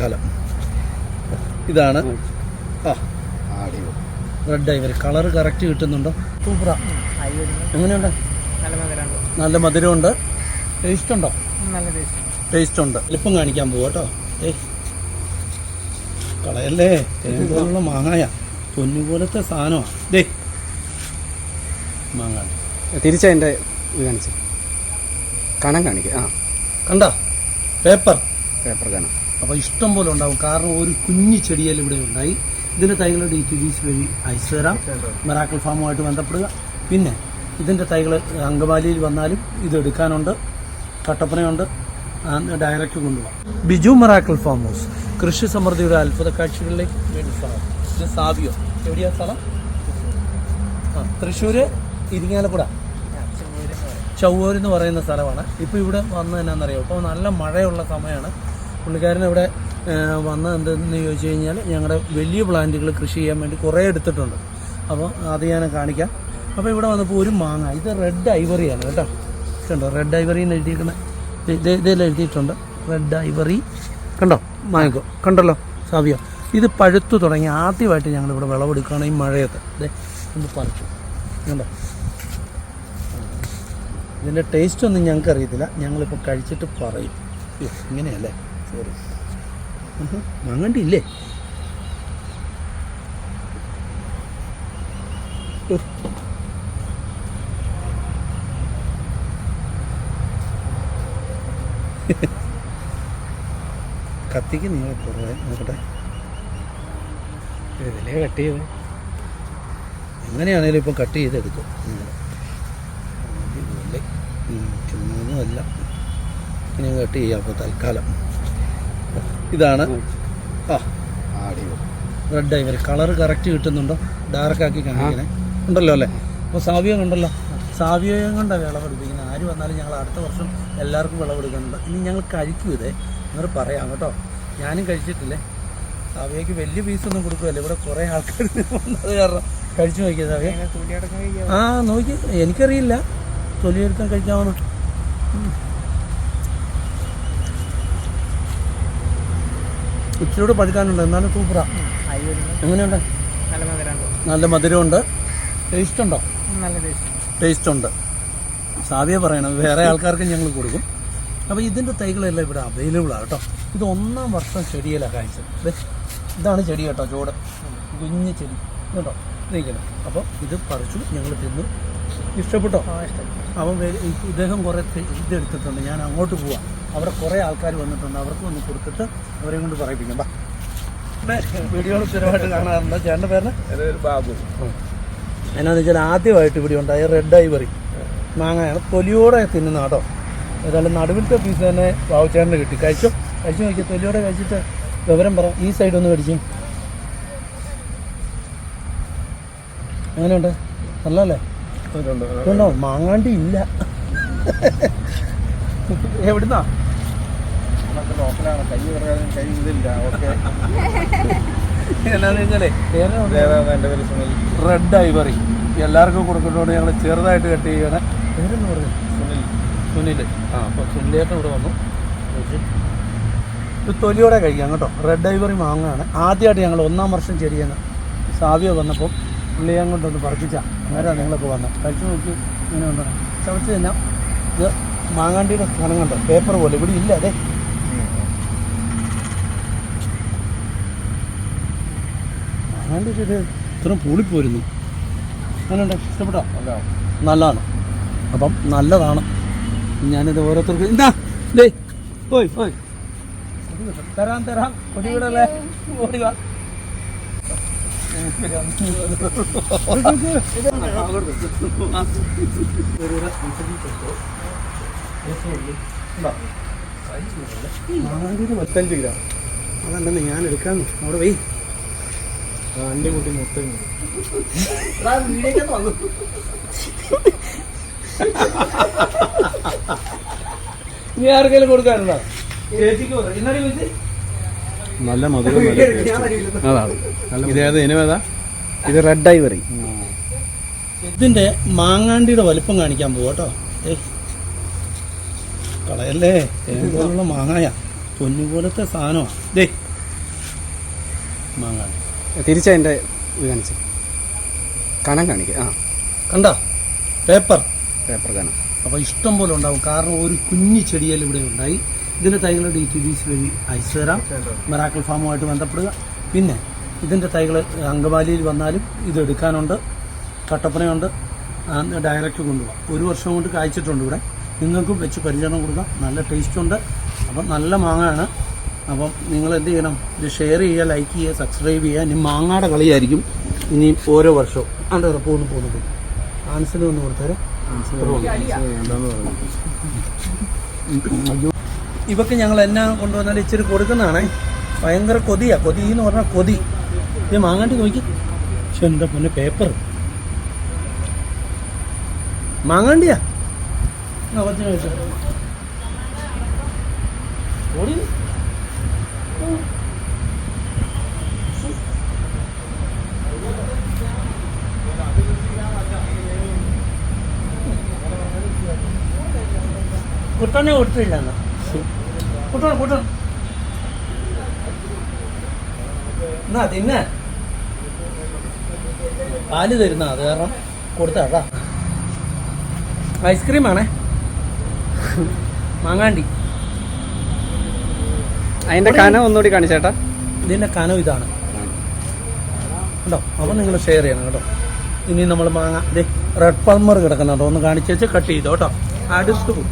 തൽക്കാലം ഇതാണ്. ആ. റെഡ് ഐവറി കളർ കറക്റ്റ് കിട്ടുന്നുണ്ടോ? സൂപ്പറാ എങ്ങനെയുണ്ട്? നല്ല മധുരമുണ്ട്. ടേസ്റ്റ് ഉണ്ടോ? ടേസ്റ്റ് ഉണ്ട്. എളുപ്പം കാണിക്കാൻ പോവാട്ടോ ഏയ് കളയല്ലേ? തേങ്ങ മാങ്ങായ. പൊന്നു പോലത്തെ സാധനമാണ് ദേ. മാങ്ങ. തിരിച്ചതിന്റെ ഇത് കാണിച്ചു. കണം കാണിക്കുക ആ. കണ്ട? പേപ്പർ പേപ്പർ കണം. അപ്പോൾ ഇഷ്ടം പോലെ ഉണ്ടാവും. കാരണം ഒരു കുഞ്ഞു ചെടിയിൽ ഇവിടെ ഉണ്ടായി. ഇതിന്റെ തൈകൾ ഡി ടി ഡീസ് വഴി അയച്ചു തരാം. മെറാക്കൽ ഫാമുമായിട്ട് ബന്ധപ്പെടുക. പിന്നെ ഇതിന്റെ തൈകൾ അങ്കമാലിയിൽ വന്നാലും ഇത് എടുക്കാനുണ്ട്. കട്ടപ്പനയുണ്ട്. ഡയറക്റ്റ് കൊണ്ടുപോകാം. Biju Merakkal farm house. കൃഷി സമൃദ്ധിയുടെ അത്ഭുത കാഴ്ചകളിലേക്ക് വേണ്ടി സ്ഥലം. ഇത് സാവിയോ. എവിടെയാ സ്ഥലം? ആ തൃശ്ശൂർ ഇരിങ്ങാലക്കുട. ചൊവ്വൂർ എന്ന് പറയുന്ന സ്ഥലമാണ്. ഇപ്പോൾ ഇവിടെ വന്നത് എന്നാണെന്നറിയാം ഇപ്പോൾ നല്ല മഴയുള്ള സമയമാണ്. പുള്ളിക്കാരൻ ഇവിടെ ആ, വന്ന് എന്തെന്ന് ചോദിച്ചു കഴിഞ്ഞാൽ ഞങ്ങളുടെ വലിയ പ്ലാന്റുകൾ കൃഷി ചെയ്യാൻ വേണ്ടി കുറേ എടുത്തിട്ടുണ്ട്. അപ്പോൾ അത് ഞാൻ കാണിക്കാം. അപ്പോൾ ഇവിടെ വന്നപ്പോൾ ഒരു മാങ്ങ ഇത് റെഡ് ഐവറിയാണ് കേട്ടോ. കണ്ടോ? റെഡ് ഐവറി എന്ന് എഴുതിയിരിക്കുന്ന ഇതെല്ലാം എഴുതിയിട്ടുണ്ട്. Red ivory. കണ്ടോ? മാങ്ങോ കണ്ടല്ലോ? സാവിയോ? ഇത് പഴുത്തു തുടങ്ങി ആദ്യമായിട്ട് ഞങ്ങളിവിടെ വിളവെടുക്കുകയാണ് ഈ മഴയത്ത്. ദേ ഒന്ന് പറിച്ചു. കണ്ടോ? ഇതിന്റെ ടേസ്റ്റ് ഒന്നും ഞങ്ങൾക്ക് അറിയത്തില്ല ഞങ്ങളിപ്പോൾ കഴിച്ചിട്ട് പറയും. ഇങ്ങനെയല്ലേ? സോറി ഉഫ്. കത്തിക്ക് നീളെ കുറവേ നോക്കട്ടെ ഇതിലേ കട്ട് ചെയ്ത്. എങ്ങനെയാണേലും ഇപ്പം കട്ട് ചെയ്തെടുക്കും. ചുമ്മാ ഉം, ഇനി കട്ട് ചെയ്യാം അപ്പോൾ തൽക്കാലം. ഇതാണ്. ആ. റെഡ് ഐവറി കളർ കറക്റ്റ് കിട്ടുന്നുണ്ടോ? ഡാർക്ക് ആക്കി കാണിക്കണേ. ഉണ്ടല്ലോ അല്ലേ? അപ്പോൾ സാവിയോ ഉണ്ടല്ലോ സാവിയോയും കൊണ്ടാണ് വിളവെടുപ്പിക്കുന്നത്? ആര് വന്നാലും ഞങ്ങൾ അടുത്ത വർഷം എല്ലാവർക്കും വിളവെടുക്കുന്നുണ്ട്. ഇനി ഞങ്ങൾ കഴിക്കും ഇതേ. എന്നൊരു പറയാം കേട്ടോ. ഞാനും കഴിച്ചിട്ടില്ലേ? സാവിയയ്ക്ക് വലിയ പീസൊന്നും കൊടുക്കുമല്ലോ ഇവിടെ കുറേ ആൾക്കാർ വന്നത് കാരണം കഴിച്ചു നോക്കിയത് സാവിയ. ആ നോക്കി. എനിക്കറിയില്ല. തൊലിയെടുത്താൽ കഴിക്കാമെന്ന് ഇച്ചിരൂടെ പഠിക്കാനുണ്ട്. എന്നാലും സൂപ്പറാ. എങ്ങനെയുണ്ട്? നല്ല മധുരമുണ്ട്. ടേസ്റ്റ് ഉണ്ടോ നല്ല ടേസ്റ്റ് ഉണ്ട് സാധ്യ പറയണം. വേറെ ആൾക്കാർക്ക് ഞങ്ങൾ കൊടുക്കും. അപ്പോൾ ഇതിന്റെ തൈകളെല്ലാം ഇവിടെ അവൈലബിൾ ആണ് കേട്ടോ. ഇത് ഒന്നാം വർഷം ചെടിയിലാണ് കാഴ്ച ഇതാണ് ചെടി കേട്ടോ ചൂട് കുഞ്ഞ് ചെടി. കേട്ടോ ഇരിക്കണം അപ്പോൾ ഇത് പറിച്ചു ഞങ്ങൾ തിന്നു. ഇഷ്ടപ്പെട്ടോ? ഈ- ഇദ്ദേഹം കുറേ ഇതെടുത്തിട്ടുണ്ട്. ഞാൻ അങ്ങോട്ട് പോവാം. അവിടെ കുറേ ആൾക്കാർ വന്നിട്ടുണ്ട്. അവർക്ക് ഒന്ന് കൊടുത്തിട്ട് അവരെ കൊണ്ട് പറയിപ്പിക്കാം. ബാ. വീഡിയോകൾ സ്ഥിരമായിട്ട് കാണാറുണ്ട് ചേട്ടന്റെ പേര് ബാബു. എന്നാന്ന് വെച്ചാൽ ആദ്യമായിട്ട് ഇവിടെ ഉണ്ടായ റെഡ് ഐവറി. മാങ്ങയാണ് തൊലിയോടെ തിന്നുന്ന കേട്ടോ. ഏതായാലും നടുവിലത്തെ പീസ് തന്നെ ബാബുച്ചേട്ടന് കിട്ടി. കഴിച്ചോ? കഴിച്ചു നോക്കിയ തൊലിയോടെ കഴിച്ചിട്ട് വിവരം പറ. ഈ സൈഡ് ഒന്ന് കടിച്ചു എങ്ങനെയുണ്ട്? നല്ലല്ലേ ഉണ്ടോ മാങ്ങാണ്ടി ഇല്ല. എവിടുന്നാ? ലോക്കലാണ്. കൈ പറയാൻ കൈ ഇതില്ല ഓക്കെ. എന്നാന്ന് വെച്ചാലേ വേറെ എന്റെ പേര് സുനിൽ. റെഡ് ഐവറി എല്ലാവർക്കും കൊടുക്കുന്നതുകൊണ്ട് ഞങ്ങൾ ചെറുതായിട്ട് കട്ട് ചെയ്യണ പേരെന്ന് പറഞ്ഞു. സുനിൽ. സുനിൽ ആ അപ്പോൾ സുനിലേട്ടൻ ഇവിടെ വന്നു. ഇത് തൊലിയോടെ കഴിക്കാം കേട്ടോ. റെഡ് ഐവറി മാങ്ങയാണ് ആദ്യമായിട്ട് ഞങ്ങൾ ഒന്നാം വർഷം ചെടിയാണ്. സാവിയ വന്നപ്പോൾ പുള്ളിയെ കൊണ്ടൊന്ന് പറപ്പിച്ചാൽ നേരെ നിങ്ങളൊക്കെ വന്നത് കഴിച്ചു നോക്കി. ഇങ്ങനെ ഉണ്ടോ? ചവച്ച് തന്നെ. ഇത് മാങ്ങാണ്ടിയുടെ സ്ഥാനം കണ്ടോ? പേപ്പർ പോലെ. ഇവിടെ ഇല്ല അതെ. മാങ്ങാണ്ടി ഒരു ഇത്രയും പൂളിപ്പോരുന്നു. അങ്ങനെയുണ്ട് ഇഷ്ടപ്പെട്ടോ? നല്ലതാണ്. അപ്പം നല്ലതാണ്. ഞാനിത് ഓരോരുത്തർക്ക് എന്താ ദേ ഓയ് ഓയ് തരാം തരാം. ഓടിക്കാം ഓടി വാ മുപ്പത്തഞ്ച് ഗ്രാം അതല്ലേ ഞാൻ എടുക്കാന്ന് അവിടെ പോയി അണ്ടി കുട്ടി മുപ്പത്തഞ്ച് നീ ആർക്കെങ്കിലും കൊടുക്കാനുണ്ടോ? നല്ല മധുരം അതാണ് ഇതേത്? ഇനമേതാ ഇത് റെഡ് ഐവറി ഇതിന്റെ മാങ്ങാണ്ടിയുടെ വലിപ്പം കാണിക്കാൻ പോകട്ടോ കേട്ടോ. ഏയ് കളയല്ലേ? തേങ്ങ പോലുള്ള മാങ്ങായ? പൊന്നു പോലത്തെ സാധനമാണ് ദേ മാങ്ങ. തിരിച്ചതിന്റെ ഇത് കാണിച്ച്. കണം കാണിക്ക. ആ. കണ്ട? പേപ്പർ. പേപ്പർ കനം. അപ്പോൾ ഇഷ്ടം പോലെ ഉണ്ടാവും. കാരണം ഒരു കുഞ്ഞു ചെടിയിൽ ഇവിടെ ഉണ്ടായി. ഇതിന്റെ തൈകൾ ഡി ടി ഡി സി വഴി അയച്ചു തരാം. മെറാക്കൽ ഫാമുമായിട്ട് ബന്ധപ്പെടുക. പിന്നെ ഇതിന്റെ തൈകൾ അങ്കമാലിയിൽ വന്നാലും ഇത് എടുക്കാനുണ്ട്. കട്ടപ്പനയുണ്ട്. ഡയറക്റ്റ് കൊണ്ടുപോകാം ഒരു വർഷം കൊണ്ട് കായ്ച്ചിട്ടുണ്ട് ഇവിടെ. നിങ്ങൾക്കും വെച്ച് പരിചരണം കൊടുക്കാം. നല്ല ടേസ്റ്റ് ഉണ്ട്. അപ്പം നല്ല മാങ്ങയാണ്. അപ്പം നിങ്ങൾ എന്ത് ചെയ്യണം? ഇത് ഷെയർ ചെയ്യുക ലൈക്ക് ചെയ്യുക സബ്സ്ക്രൈബ് ചെയ്യുക. ഇനി മാങ്ങയുടെ കളിയായിരിക്കും ഇനി ഓരോ വർഷവും. അതെ പോകുന്നു പോകുന്നു പോകുന്നു ആൻസിന് ഒന്ന് കൊടുത്തേരെ അയ്യോ ഇവക്ക് ഞങ്ങൾ എന്നാ കൊണ്ടുവന്നാൽ ഇച്ചിരി കൊടുക്കുന്നതാണേ. ഭയങ്കര കൊതിയാ. കൊതി എന്ന് പറഞ്ഞാൽ കൊതി. ഇത് മാങ്ങാണ്ടി നോക്കി. പക്ഷെ എന്താ പിന്നെ പേപ്പർ മാങ്ങാണ്ടിയാ? വെച്ചോ. ഓടി. കുട്ടനെ കൊടുത്തില്ല എന്നാ. കൂട്ടണം കൂട്ടണം എന്നാ തിന്നെ. പാൽ തരുന്ന അത് കാരണം കൊടുത്താട്ടാ ഐസ്ക്രീമാണേ. മാങ്ങാണ്ടി. അതിന്റെ കനം ഒന്നുകൂടി കാണിച്ചേട്ടാ. ഇതിന്റെ കനം ഇതാണ്. കേട്ടോ അപ്പം നിങ്ങൾ ഷെയർ ചെയ്യണം കേട്ടോ. ഇനി നമ്മൾ മാങ്ങ ദേ റെഡ് പൾമർ കിടക്കുന്നുണ്ടോ. ഒന്ന് കാണിച്ചു വെച്ച് കട്ട് ചെയ്തോ കേട്ടോ. അടുത്ത് പോകും